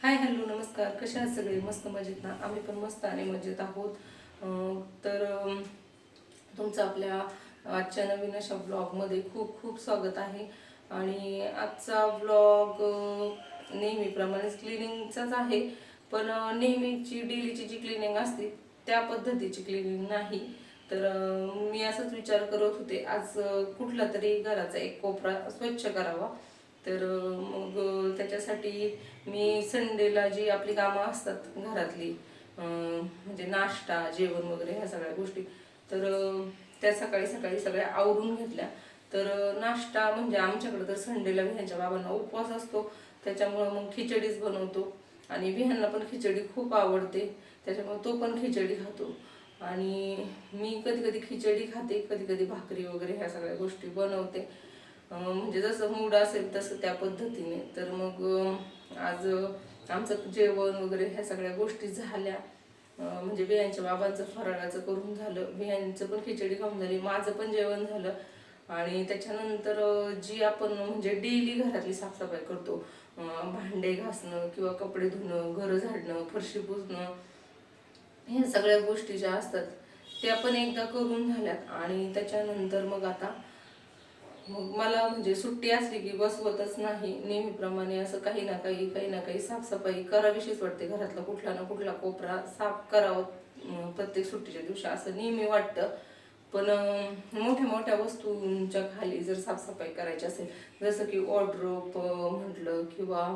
Hi hello नमस्कार. कशा आहात सगळे? मस्त मजेत ना? आम्ही पण मस्त आणि मजेत आहोत. तर तुमचं आपल्या आजच्या नवीन अशा ब्लॉगमध्ये खूप खूप स्वागत आहे. आणि आजचा ब्लॉग नेहमीप्रमाणेच क्लिनिंगचाच आहे. पण नेहमीची डेलीची जी क्लिनिंग असते त्या पद्धतीची क्लिनिंग नाही. तर मी असंच विचार करत होते आज कुठला तरी घराचा एक कोपरा स्वच्छ करावा. तर मग त्याच्यासाठी मी संडेला जी आपली कामं असतात घरातली म्हणजे नाश्ता जेवण वगैरे ह्या सगळ्या गोष्टी तर त्या सकाळी सकाळी सगळ्या आवरून घेतल्या. तर नाश्ता म्हणजे आमच्याकडे तर संडेला विह्यांच्या बाबांना उपवास असतो. त्याच्यामुळं मग खिचडीच बनवतो. आणि विह्यांना पण खिचडी खूप आवडते. त्याच्यामुळे तो पण खिचडी खातो. आणि मी कधी कधी खिचडी खाते कधी कधी भाकरी वगैरे ह्या सगळ्या गोष्टी बनवते. म्हणजे जसं मूड असेल तसं त्या पद्धतीने. तर मग आज आमचं जेवण वगैरे ह्या सगळ्या गोष्टी झाल्या. म्हणजे बियांच्या बाबांचं फराळाचं करून झालं. बियांचं पण खिचडी खाऊन झाली. माझं पण जेवण झालं. आणि त्याच्यानंतर जी आपण म्हणजे डेली घरातली साफसफाई करतो भांडे घासणं किंवा कपडे धुणं घरं झाडणं फरशी पुसणं ह्या सगळ्या गोष्टी ज्या असतात त्या पण एकदा करून झाल्यात. आणि त्याच्यानंतर मग आता मग मला म्हणजे सुट्टी असली की बसवतच नाही नेहमीप्रमाणे असं काही ना काही काही ना काही साफसफाई करावीशीच वाटते. घरातला कुठला ना कुठला कोपरा साफ करावं प्रत्येक सुट्टीच्या दिवशी असं नेहमी वाटतं. पण मोठ्या मोठ्या वस्तूंच्या खाली जर साफसफाई करायची असेल जसं की वॉर्ड्रोप म्हटलं किंवा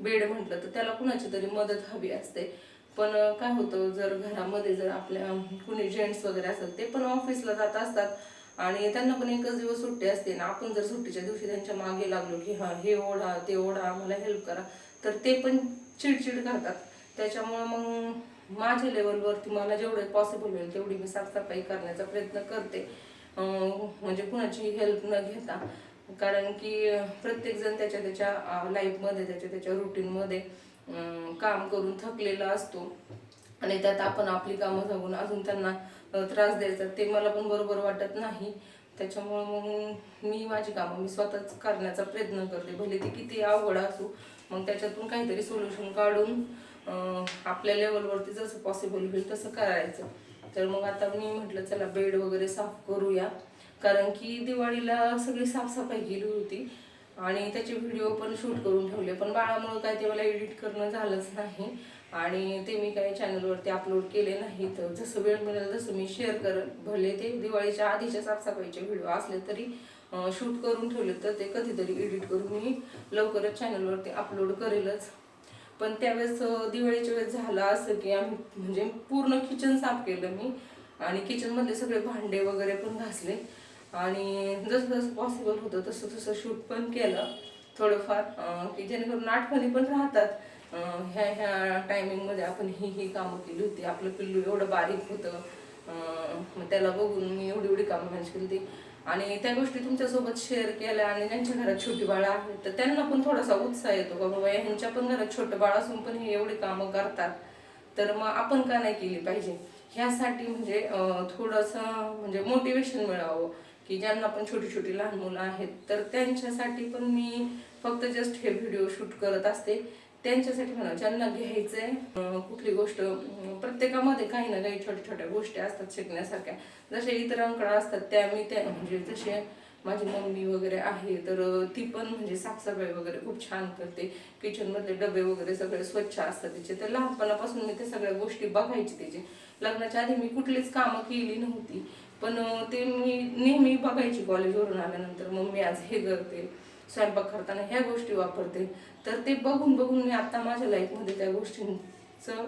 बेड म्हटलं तर त्याला कुणाची तरी मदत हवी असते. पण काय होतं जर घरामध्ये जर आपल्या कुणी जेंट्स वगैरे असतात ते पण ऑफिसला जात असतात. आणि त्यांना पण एकच दिवस सुट्टी असते ना. आपण जर सुट्टीच्या दिवशी त्यांच्या मागे लागलो की हा हे ओढा ते ओढा आम्हाला हेल्प करा. तर ते पण चिडचिड करतात. त्याच्यामुळं मग माझ्या लेवलवरती मला जेवढे पॉसिबल होईल तेवढी मी साफसफाई करण्याचा प्रयत्न करते. म्हणजे कुणाची हेल्प न घेता. कारण की प्रत्येकजण त्याच्या त्याच्या लाईफमध्ये त्याच्या त्याच्या रुटीनमध्ये काम करून थकलेला असतो. आणि त्यात आपण आपली कामं सांगून अजून त्यांना त्रास द्यायचा ते मला पण बरोबर वाटत नाही. त्याच्यामुळं मग मी माझी कामं मी स्वतःच करण्याचा प्रयत्न करते. भले ती किती अवघड असू मग त्याच्यातून काहीतरी सोल्युशन काढून आपल्या लेवलवरती जसं पॉसिबल होईल तसं करायचं. तर मग आता मी म्हटलं चला बेड वगैरे साफ करूया. कारण की दिवाळीला सगळी साफसफाई केली होती. आणि त्याचे व्हिडिओ पण शूट करून ठेवले. पण बाळामुळं काय ते मला एडिट करणं झालंच नाही. आणि ते मी काही चॅनलवरती अपलोड केले नाही तर जसं वेळ मिळेल तसं मी शेअर करत भले ते दिवाळीच्या आधीच्या साफसफाईचे व्हिडिओ असले तरी शूट करून ठेवले तर ते कधीतरी एडिट करून मी लवकरच चॅनलवरती अपलोड करेलच. पण त्यावेळेस दिवाळीच्या वेळेस झालं असं की आम्ही म्हणजे पूर्ण किचन साफ केलं मी. आणि किचनमधले सगळे भांडे वगैरे पण घासले. आणि जसं जसं पॉसिबल होतं तसं तसं शूट पण केलं. थोडंफार की जेणेकरून आठवणी पण राहतात. ह्या ह्या टायमिंगमध्ये आपण ही ही कामं केली होती. आपलं पिल्लू एवढं बारीक होतं. मग त्याला बघून मी एवढी एवढी कामं मॅनेज केली होती. आणि त्या गोष्टी तुमच्यासोबत शेअर केल्या आणि ज्यांच्या घरात छोटी बाळं आहेत तर त्यांना पण थोडासा उत्साह येतो. का बाबा ह्यांच्या पण घरात छोटं बाळ असून पण हे एवढी कामं करतात. तर मग आपण का नाही केली पाहिजे? ह्यासाठी म्हणजे थोडंसं म्हणजे मोटिवेशन मिळावं की ज्यांना पण छोटी छोटी लहान मुलं आहेत. तर त्यांच्यासाठी पण मी फक्त जस्ट हे व्हिडिओ शूट करत असते. त्यांच्यासाठी म्हणा ज्यांना घ्यायचंय आहे कुठली गोष्ट प्रत्येकामध्ये काही ना काही छोट्या छोट्या गोष्टी असतात शिकण्यासारख्या. जसे इतरांकडे असतात त्या मी त्या म्हणजे जसे माझी मम्मी वगैरे आहे तर ती पण म्हणजे साफसफाई वगैरे खूप छान करते. किचनमधले डबे वगैरे सगळे स्वच्छ असतात तिचे. तर लहानपणापासून मी ते सगळ्या गोष्टी बघायची त्याची लग्नाच्या आधी मी कुठलीच कामं केली नव्हती पण ते मी नेहमी बघायची कॉलेजवरून आल्यानंतर मम्मी आज हे करते स्वयंपाक करताना ह्या गोष्टी वापरते. तर ते बघून बघून मी आता माझ्या लाईफमध्ये त्या गोष्टींचं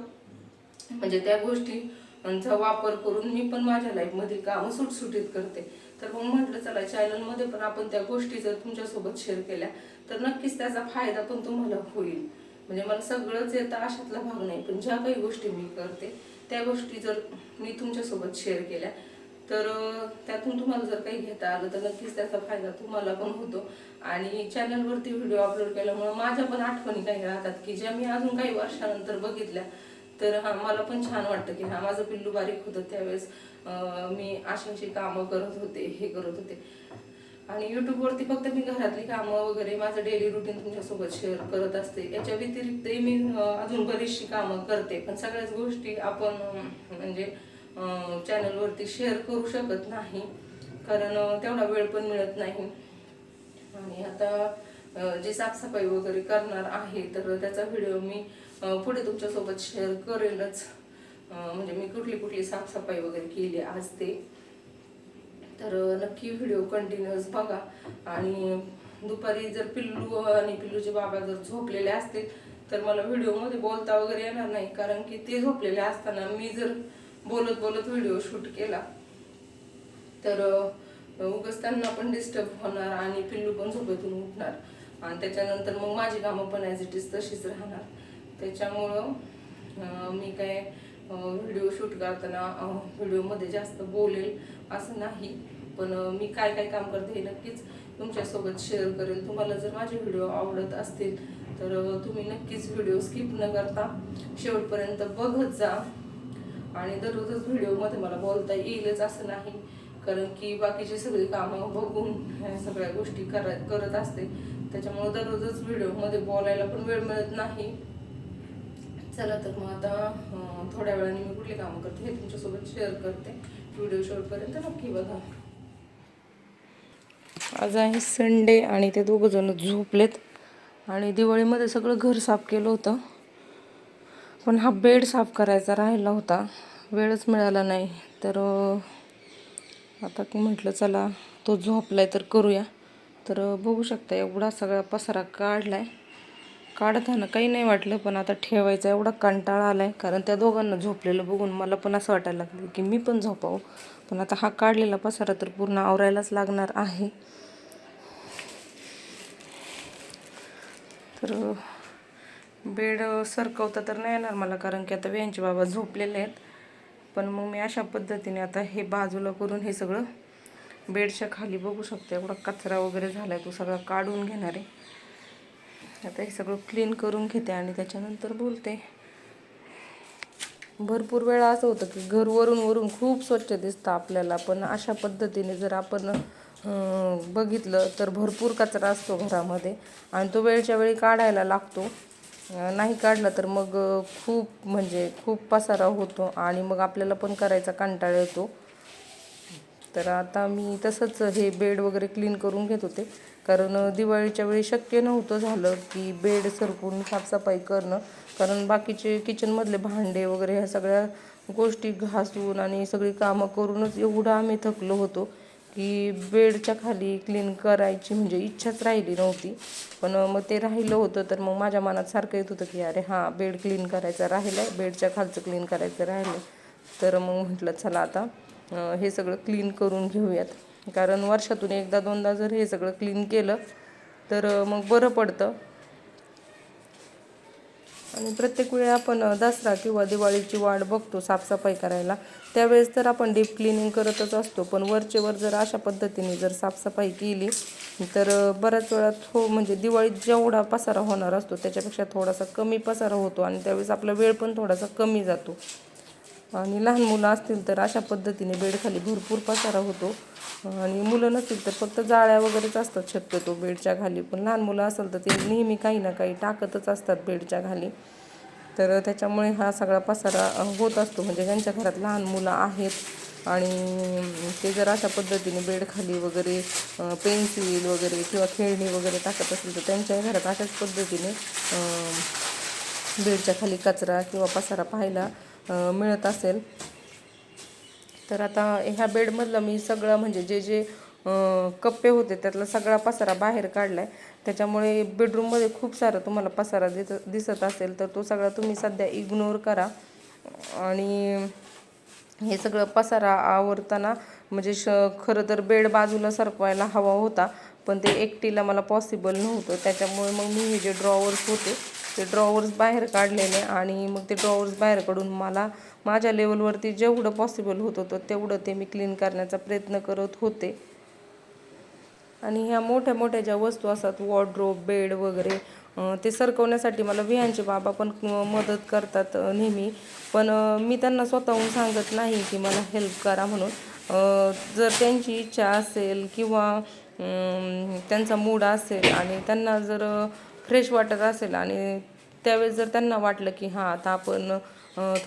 म्हणजे त्या गोष्टींचा वापर करून मी पण माझ्या लाईफमधील कामं सुटसुटीत करते. तर मग म्हटलं चला चॅनलमध्ये पण आपण त्या गोष्टी जर तुमच्यासोबत शेअर केल्या तर नक्कीच त्याचा फायदा पण तुम्हाला होईल. म्हणजे मला सगळंच येतं अशातला भाग नाही पण ज्या काही गोष्टी मी करते त्या गोष्टी जर मी तुमच्यासोबत शेअर केल्या तर त्यातून तुम्हाला जर काही घेता आलं तर नक्कीच त्याचा फायदा तुम्हाला पण होतो. आणि चॅनलवरती व्हिडिओ अपलोड केल्यामुळे माझ्या पण आठवणी काही राहतात की ज्या मी अजून काही वर्षानंतर बघितल्या. तर हा मला पण छान वाटतं की हा माझं पिल्लू बारीक होतं त्यावेळेस मी अशी अशी कामं करत होते हे करत होते. आणि यूट्यूबवरती फक्त मी घरातली कामं वगैरे माझं डेली रुटीन तुमच्यासोबत शेअर करत असते. याच्या व्यतिरिक्तही मी अजून बरीचशी कामं करते. पण सगळ्याच गोष्टी आपण म्हणजे चॅनलवरती शेअर करू शकत नाही. कारण तेवढा वेळ पण मिळत नाही. आणि आता जी साफसफाई वगैरे करणार आहे तर त्याचा व्हिडिओ मी पुढे तुमच्यासोबत शेअर करेलच. म्हणजे मी कुठली कुठली साफसफाई वगैरे केली आज ते. तर नक्की व्हिडिओ कंटिन्युअस बघा. आणि दुपारी जर पिल्लू आणि पिल्लूचे बाबा जर झोपलेले असतील तर मला व्हिडिओमध्ये बोलता वगैरे येणार नाही. कारण की ते झोपलेले असताना मी जर बोलत बोलत व्हिडिओ शूट केला. तर अं, उगाच त्यांना पण डिस्टर्ब होणार आणि पिल्लू पण झोपेतून उठणार. आणि त्याच्यानंतर मग माझी कामं पण ॲज इट इज तशीच राहणार. त्याच्यामुळं मी काय व्हिडिओ शूट करताना व्हिडिओमध्ये जास्त बोलेल असं नाही. पण मी काय काय काम करते हे नक्कीच तुमच्यासोबत शेअर करेल. तुम्हाला जर माझे व्हिडिओ आवडत असतील तर तुम्ही नक्कीच व्हिडिओ स्किप न करता शेवटपर्यंत बघत जा. आणि दररोजच व्हिडिओमध्ये मला बोलता येईलच असं नाही. कारण की बाकीची सगळी कामं बघून ह्या सगळ्या गोष्टी करा करत असते. त्याच्यामुळे दररोजच व्हिडिओमध्ये बोलायला पण वेळ मिळत नाही. चला तर मग आता थोड्या वेळाने मी कुठली कामं करते हे तुमच्यासोबत शेअर करते. व्हिडिओ शेवटपर्यंत नक्की बघा. आज आहे संडे आणि ते दोघंजण झोपलेत. आणि दिवाळीमध्ये सगळं घर साफ केलं होतं. पण हा बेड साफ करायचा राहिला होता. वेळच मिळाला नाही. तर आता की म्हटलं चला तो झोपलाय तर करूया. तर बघू शकता एवढा सगळा पसारा आहे काढताना काही नाही वाटलं पण आता ठेवायचा एवढा कंटाळा आला आहे कारण त्या दोघांना झोपलेलं बघून मला पण असं वाटायला लागलं की मी पण झोपावं. पण आता हा काढलेला पसारा तर पूर्ण आवरायलाच लागणार आहे. तर बेड सरकवता तर नाही येणार मला कारण की आता व्यांचे बाबा झोपलेले आहेत. पण मग मी अशा पद्धतीने आता हे बाजूला करून हे सगळं बेडच्या खाली बघू शकते. एवढा कचरा वगैरे झाला आहे तो सगळा काढून घेणार. आहे आता हे सगळं क्लीन करून घेते आणि त्याच्यानंतर बोलते. भरपूर वेळा असं होतं की घर वरून वरून खूप स्वच्छ दिसतं आपल्याला पण अशा पद्धतीने जर आपण बघितलं तर भरपूर कचरा असतो घरामध्ये. आणि तो वेळच्या वेळी काढायला लागतो. नाही काढला तर मग खूप म्हणजे खूप पसारा होतो आणि मग आपल्याला पण करायचा कंटाळा येतो. तर आता मी तसंच हे बेड वगैरे क्लीन करून घेत होते. कारण दिवाळीच्या वेळी शक्य नव्हतं झालं की बेड सरकून साफसफाई करणं. कारण बाकीचे किचनमधले भांडे वगैरे ह्या सगळ्या गोष्टी घासून आणि सगळी कामं करूनच एवढं आम्ही थकलो होतो. की बेडच्या खाली क्लीन करायची म्हणजे इच्छाच राहिली नव्हती. पण मग ते राहिलं होतं तर मग माझ्या मनात सारखं येत होतं की अरे हां बेड क्लीन करायचा राहिलं आहे बेडच्या खालचं क्लीन करायचं राहिलं तर मग म्हटलं चला आता हे सगळं क्लीन करून घेऊयात. कारण वर्षातून एकदा दोनदा जर हे सगळं क्लीन केलं तर मग बरं पडतं. आणि प्रत्येक वेळी आपण दसरा किंवा दिवाळीची वाट बघतो साफसफाई करायला. त्यावेळेस तर आपण डीप क्लिनिंग करतच असतो पण वरचे वर जर अशा पद्धतीने जर साफसफाई केली तर बऱ्याच वेळा थो म्हणजे दिवाळीत जेवढा पसारा होणार असतो त्याच्यापेक्षा थोडासा कमी पसारा होतो आणि त्यावेळेस आपला वेळ पण थोडासा कमी जातो. आणि लहान मुलं असतील तर अशा पद्धतीने बेडखाली भरपूर पसारा होतो. आणि मुलं नसतील तर फक्त जाळ्या वगैरेच असतात शक्यतो बेडच्या खाली. पण लहान मुलं असेल तर ते नेहमी काही ना काही टाकतच असतात बेडच्या खाली. तर त्याच्यामुळे हा सगळा पसारा होत असतो. म्हणजे ज्यांच्या घरात लहान मुलं आहेत आणि ते जर अशा पद्धतीने बेडखाली वगैरे पेन्सिल वगैरे किंवा खेळणी वगैरे टाकत असेल तर त्यांच्या घरात अशाच पद्धतीने बेडच्या खाली कचरा किंवा पसारा पाहायला मिळत असेल. तर आता ह्या बेडमधलं मी सगळं म्हणजे जे जे कप्पे होते त्यातला सगळा पसारा बाहेर काढला आहे त्याच्यामुळे बेडरूममध्ये खूप सारा तुम्हाला पसारा दिस दिसत असेल तर तो सगळा तुम्ही सध्या इग्नोर करा. आणि हे सगळं पसारा आवरताना म्हणजे श खरं तर बेड बाजूला सरकवायला हवा होता पण ते एकटीला मला पॉसिबल नव्हतं. त्याच्यामुळे मग मी हे जे ड्रॉवर्स होते ते ड्रॉवर्स बाहेर काढलेले आणि मग ते ड्रॉवर्स बाहेर काढून मला माझ्या लेवलवरती जेवढं पॉसिबल होत होतं तेवढं ते मी क्लीन करण्याचा प्रयत्न करत होते. आणि ह्या मोठ्या मोठ्या ज्या वस्तू असतात वॉर्ड्रोब बेड वगैरे ते सरकवण्यासाठी मला विहांचे बाबा पण मदत करतात नेहमी. पण मी त्यांना स्वतःहून सांगत नाही की मला हेल्प करा म्हणून. जर त्यांची इच्छा असेल किंवा त्यांचा मूड असेल आणि त्यांना जर फ्रेश वाटत असेल आणि त्यावेळेस जर त्यांना वाटलं की हां आता आपण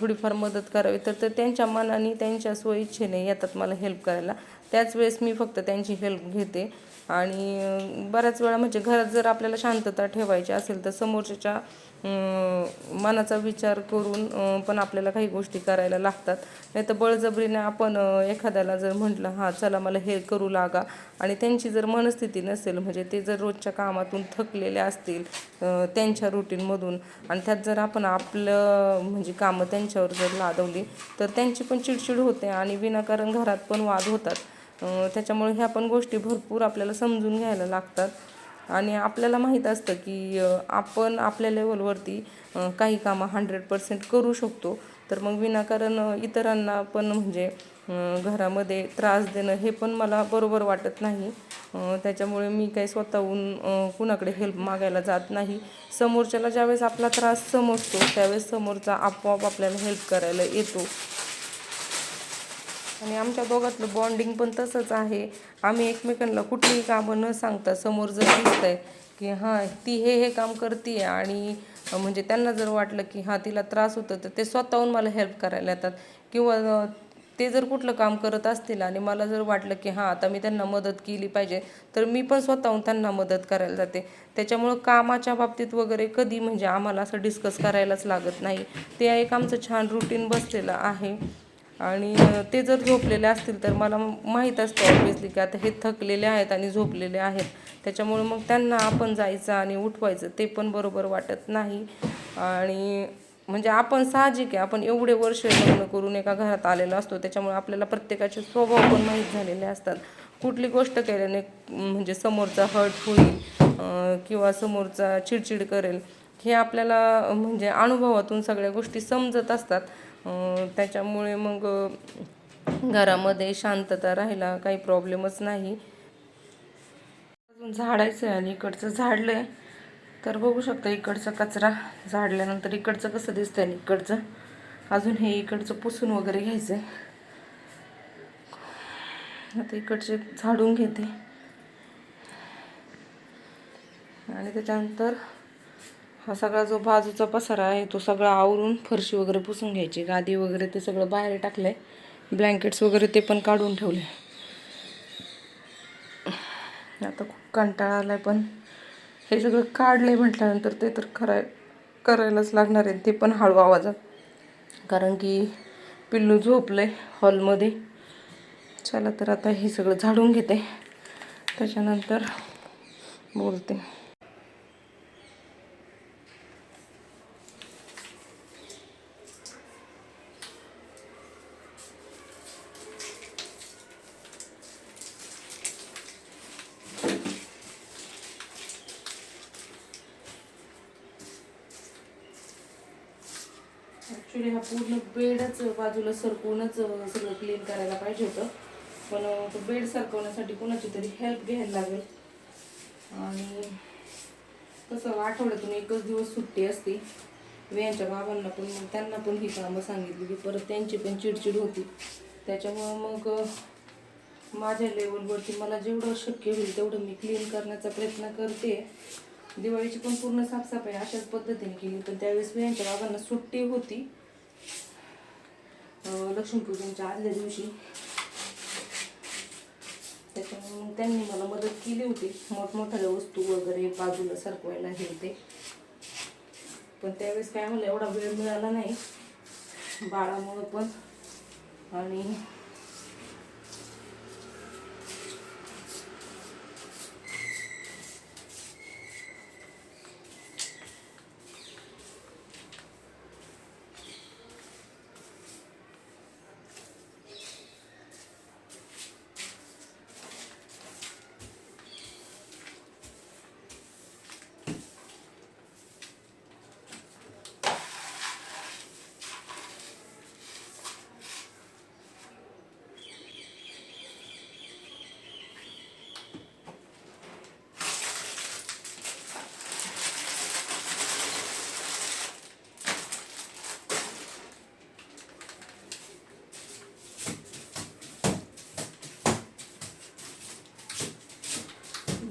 थोडीफार मदत करावी तर ते त्यांच्या मनाने त्यांच्या स्वइच्छेने येतात मला हेल्प करायला. त्याच वेळेस मी फक्त त्यांची हेल्प घेते. आणि बऱ्याच वेळा म्हणजे घरात जर आपल्याला शांतता ठेवायची असेल तर समोरच्याच्या मनाचा विचार करून पण आपल्याला काही गोष्टी करायला लागतात. नाही तर बळजबरीने आपण एखाद्याला जर म्हटलं हां चला मला हे करू लागा. आणि त्यांची जर मनस्थिती नसेल म्हणजे ते जर रोजच्या कामातून थकलेले असतील त्यांच्या रुटीनमधून आणि त्यात जर आपण आपलं म्हणजे कामं त्यांच्यावर जर लादवली तर त्यांची पण चिडचिड होते आणि विनाकारण घरात पण वाद होतात. त्याच्यामुळे ह्या पण गोष्टी भरपूर आपल्याला समजून घ्यायला लागतात. आणि आपल्याला माहीत असतं की आपण आपल्या लेवलवरती काही कामं हंड्रेड पर्सेंट करू शकतो. तर मग विनाकारण इतरांना पण म्हणजे घरामध्ये त्रास देणं हे पण मला बरोबर वाटत नाही. त्याच्यामुळे मी काही स्वतःहून कुणाकडे हेल्प मागायला जात नाही. समोरच्याला ज्यावेळेस आपला त्रास समजतो त्यावेळेस समोरचा आपोआप आपल्याला हेल्प करायला येतो. आणि आमच्या दोघातलं बॉन्डिंग पण तसंच आहे. आम्ही एकमेकांना कुठलीही कामं न सांगता समोर जर दिसतंय की हां ती हे हे काम करते आणि म्हणजे त्यांना जर वाटलं की हां तिला त्रास होतो तर ते स्वतःहून मला हेल्प करायला येतात. किंवा ते जर कुठलं काम करत असतील आणि मला जर वाटलं की हां आता मी त्यांना मदत केली पाहिजे तर मी पण स्वतःहून त्यांना मदत करायला जाते. त्याच्यामुळं कामाच्या बाबतीत वगैरे कधी म्हणजे आम्हाला असं डिस्कस करायलाच लागत नाही. ते एक आमचं छान रुटीन बसलेलं आहे. आणि ते जर झोपलेले असतील तर मला माहीत असतं ऑब्विसली की आता हे थकलेले आहेत आणि झोपलेले आहेत. त्याच्यामुळे मग त्यांना आपण जायचं आणि उठवायचं ते पण बरोबर वाटत नाही. आणि म्हणजे आपण साहजिक आहे आपण एवढे वर्ष लग्न करून एका घरात आलेलो असतो. त्याच्यामुळे आपल्याला प्रत्येकाचे स्वभाव पण माहीत झालेले असतात. कुठली गोष्ट केल्याने म्हणजे समोरचा हर्ट होईल किंवा समोरचा चिडचिड करेल हे आपल्याला म्हणजे अनुभवातून सगळ्या गोष्टी समजत असतात. त्याच्यामुळे मग घरामध्ये शांतता राहायला काही प्रॉब्लेमच नाही. अजून झाडायचं आहे आणि इकडचं झाडलं आहे. तर बघू शकता इकडचा कचरा झाडल्यानंतर इकडचं कसं दिसतंय आणि इकडचं. अजून हे इकडचं पुसून वगैरे घ्यायचं आहे आता इकडचे झाडून घेते. आणि त्याच्यानंतर हा सगळा जो बाजूचा पसारा आहे तो सगळा आवरून फरशी वगैरे पुसून घ्यायची. गादी वगैरे ते सगळं बाहेर टाकलंय. ब्लँकेट्स वगैरे ते पण काढून ठेवले. आता खूप कंटाळा आलाय पण. हे सगळं काढलंय म्हटल्यानंतर ते तर कराय करायलाच लागणार आहे. ते पण हळू आवाजात. कारण की पिल्लू झोपलंय हॉलमध्ये. चला तर आता हे सगळं झाडून घेते. त्याच्यानंतर बोलते. ॲक्च्युली हा पूर्ण बेडच बाजूला सरकवूनच सगळं क्लीन करायला पाहिजे होतं. पण तो बेड सरकवण्यासाठी कोणाची तरी हेल्प घ्यायला लागेल. आणि कसं आठवड्यातून एकच दिवस सुट्टी असते. वियांच्या बाबांना पण मग त्यांना पण ही कामं सांगितली परत त्यांची पण चिडचिड होती. त्याच्यामुळं मग माझ्या लेवलवरती मला जेवढं शक्य होईल तेवढं मी क्लीन करण्याचा प्रयत्न करते. दिवाळीची पण पूर्ण साफसफाई अशाच पद्धतीने केली पण त्यावेळेस मी यांच्या बाबांना सुट्टी होती. लक्ष्मीपूजनच्या आदल्या दिवशी. त्याच्यामुळे त्यांनी मला मदत केली होती. मोठमोठ्या वस्तू वगैरे बाजूला सरकवायला हे होते. पण त्यावेळेस काय मला एवढा वेळ मिळाला नाही. बाळामुळं पण. आणि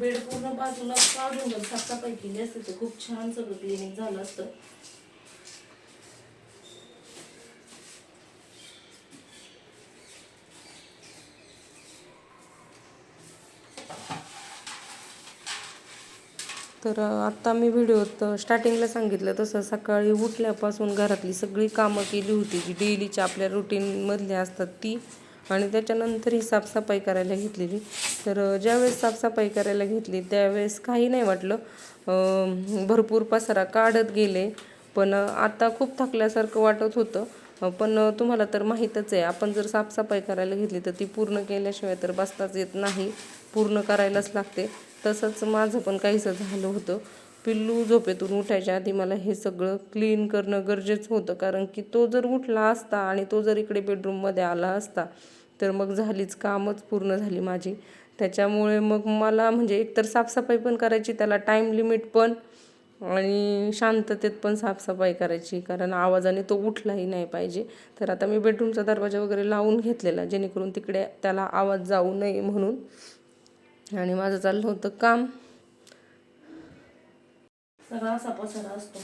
बेड पूर्ण बाजूला काढून जर साफसफाई केली असते तर खूप छान सगळं क्लिनिंग झालं असतं. तर आत्ता मी व्हिडिओत स्टार्टिंगला सांगितलं तसं सकाळी उठल्यापासून घरातली सगळी कामं केली होती जी डेलीच्या आपल्या रुटीनमधली असतात ती. आणि त्याच्यानंतर ही साफसफाई करायला घेतलेली. तर ज्यावेळेस साफसफाई करायला घेतली त्यावेळेस काही नाही वाटलं. भरपूर पसारा काढत गेले. पण आता खूप थकल्यासारखं वाटत होतं. पण तुम्हाला तर माहीतच आहे आपण जर साफसफाई करायला घेतली तर ती पूर्ण केल्याशिवाय तर बसताच येत नाही. पूर्ण करायलाच लागते. तसंच माझं पण काहीसं झालं होतं. पिल्लू झोपेतून उठायच्या आधी मला हे सगळं क्लीन करणं गरजेचं होतं. कारण की तो जर उठला असता आणि तो जर इकडे बेडरूममध्ये आला असता तर मग झालीच कामच पूर्ण झाली माझी. त्याच्यामुळे मग मला म्हणजे एकतर साफसफाई पण करायची त्याला टाईम लिमिट पण आणि शांततेत पण साफसफाई करायची. कारण आवाजाने तो उठलाही नाही पाहिजे. तर आता मी बेडरूमचा दरवाजा वगैरे लावून घेतलेला जेणेकरून तिकडे त्याला आवाज जाऊ नये म्हणून. आणि माझं चाललं होतं काम. सगळा असा पसारा असतो.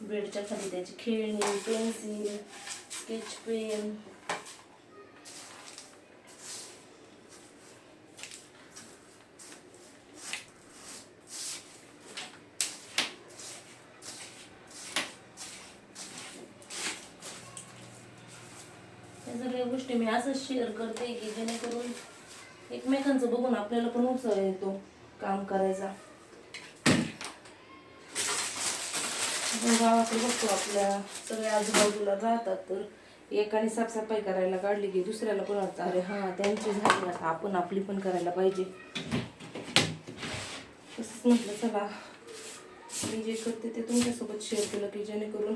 बेडच्या खाली त्याची खेळणी पेन्सिल स्केच पेन. या सगळ्या गोष्टी मी असंच शेअर करते की जेणेकरून एकमेकांचं बघून आपल्याला पण उत्साह येतो काम करायचा. गावाकडे बघतो आपल्या सगळ्या आजूबाजूला राहतात तर एकाने साफसफाई करायला काढली की दुसऱ्याला पण वाटतं अरे हां त्यांची झाली आता आपण आपली पण करायला पाहिजे. तसंच म्हटलं चला. मी जे करते ते तुमच्यासोबत शेअर केलं की जेणेकरून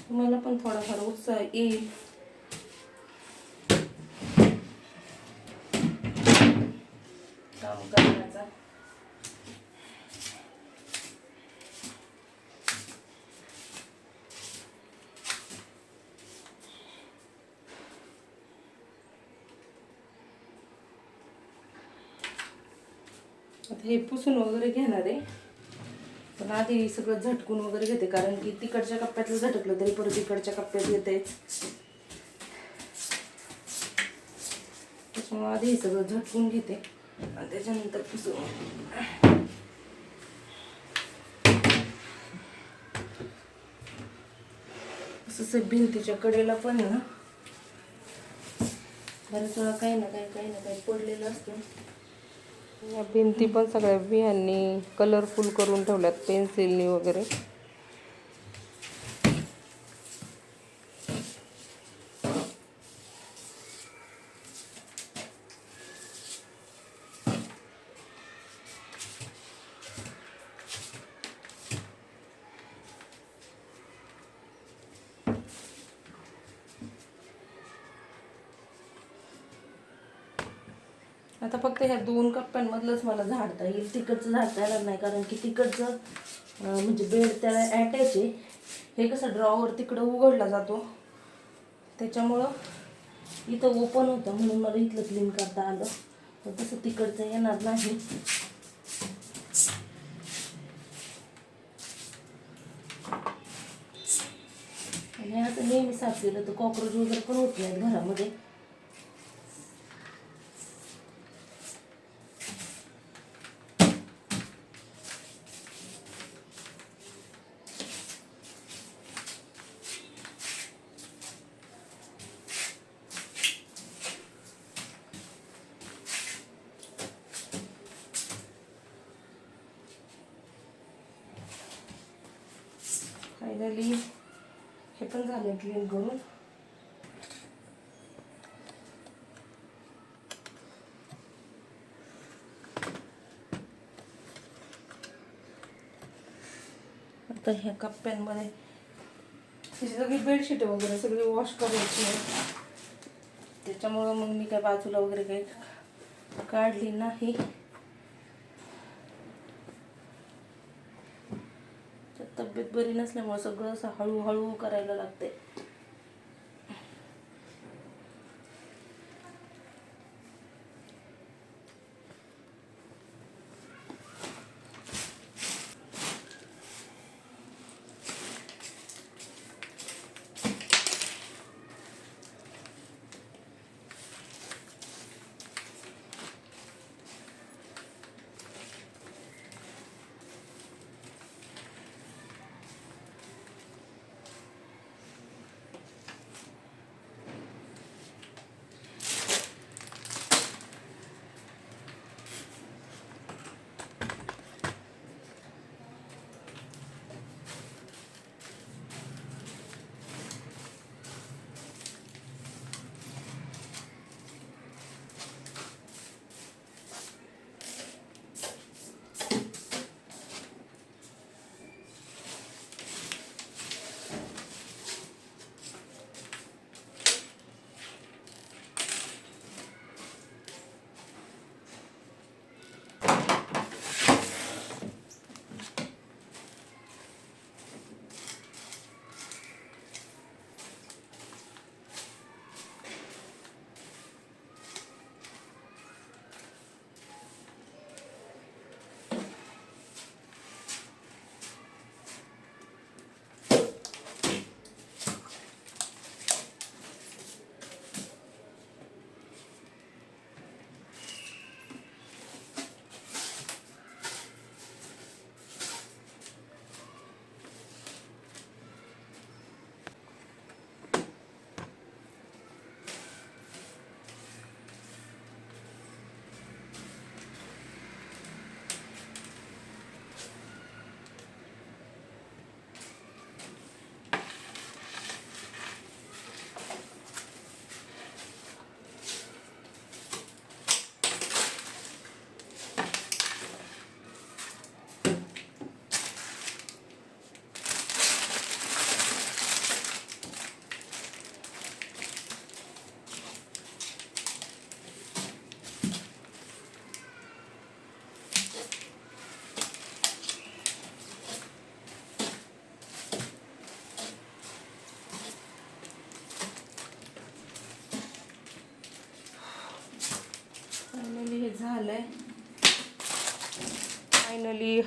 तुम्हाला पण थोडाफार उत्साह येईल काम करण्याचा आता हे पुसून वगैरे घेणार आहे. पण आधी सगळं झटकून वगैरे घेते कारण की तिकडच्या कप्प्यातलं झटकलं तरी परत इकडच्या कप्प्यात येतेच त्याच्यामुळे आधी हे सगळं झटकून घेते. आणि त्याच्यानंतर पुसून. असं भिंतीच्या कडेला पण आहे ना. बऱ्याच वेळा काही ना काही काही ना काही पडलेलं असतं. या भिंती पण सगळ्या बियांनी कलरफुल करून ठेवल्यात पेन्सिलनी वगैरे. आता फक्त ह्या दोन कप्प्यांमधलंच मला झाडता येईल. तिकडचं झाडता येणार नाही कारण की तिकडचं म्हणजे बेड त्याला अटॅच आहे. हे कसं ड्रॉवर तिकडं उघडला जातो. त्याच्यामुळं इथं ओपन होतं म्हणून मला इथलं क्लीन करता आलं. तर तसं तिकडचं येणार नाही. आणि असं नेहमी साफ केलं तर कॉक्रोच वगैरे पण होत नाहीत घरामध्ये. फायनली हे पण झाले क्लीन करून. आता ह्या कप्प्यांमध्ये तिची सगळी बेडशीट वगैरे सगळी वॉश करायची आहे. त्याच्यामुळं मग मी काय बाजूला वगैरे काही काढली नाही तर तब्येत बरी नसल्यामुळं सगळं असं हळूहळू करायला लागते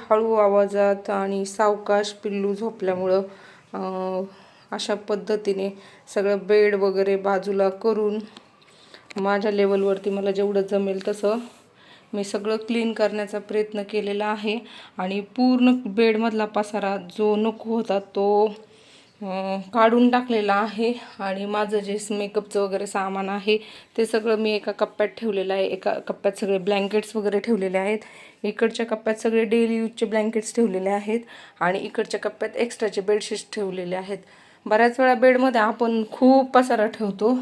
हळू आवाजात आणि सावकाश पिल्लू झोपल्यामुळं अशा पद्धतीने सगळं बेड वगैरे बाजूला करून माझ्या लेवलवरती मला जेवढं जमेल तसं मी सगळं क्लीन करण्याचा प्रयत्न केलेला आहे. आणि पूर्ण बेडमधला पसारा जो नको होता तो काढून टाकलेला आहे आणि माझं जे मेकअपचं वगैरे सामान आहे ते सगळं मी एका कप्प्यात ठेवलेलं आहे. एका कप्प्यात सगळे ब्लँकेट्स वगैरे ठेवलेले आहेत. इकडच्या कप्प्यात सगळे डेली यूजचे ब्लँकेट्स ठेवलेले आहेत आणि इकडच्या कप्प्यात एक्स्ट्राचे बेडशीट्स ठेवलेले आहेत. बऱ्याच वेळा बेडमध्ये आपण खूप पसारा ठेवतो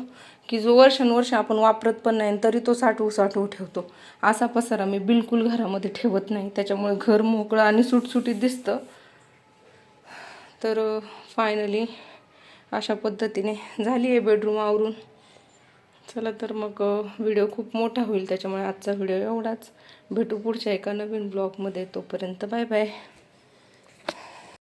की जो वर्षानुवर्ष आपण वापरत पण नाही तरी तो साठवू साठवू ठेवतो. असा पसारा मी बिलकुल घरामध्ये ठेवत नाही. त्याच्यामुळे घर मोकळं आणि सुटसुटीत दिसतं. तर फायनली अशा पद्धतीने झाली आहे बेडरूम आवरून. चला तर मग व्हिडिओ खूप मोठा होईल त्याच्यामुळे आजचा व्हिडिओ एवढाच. भेटू पुढच्या एका नवीन ब्लॉगमध्ये तोपर्यंत बाय बाय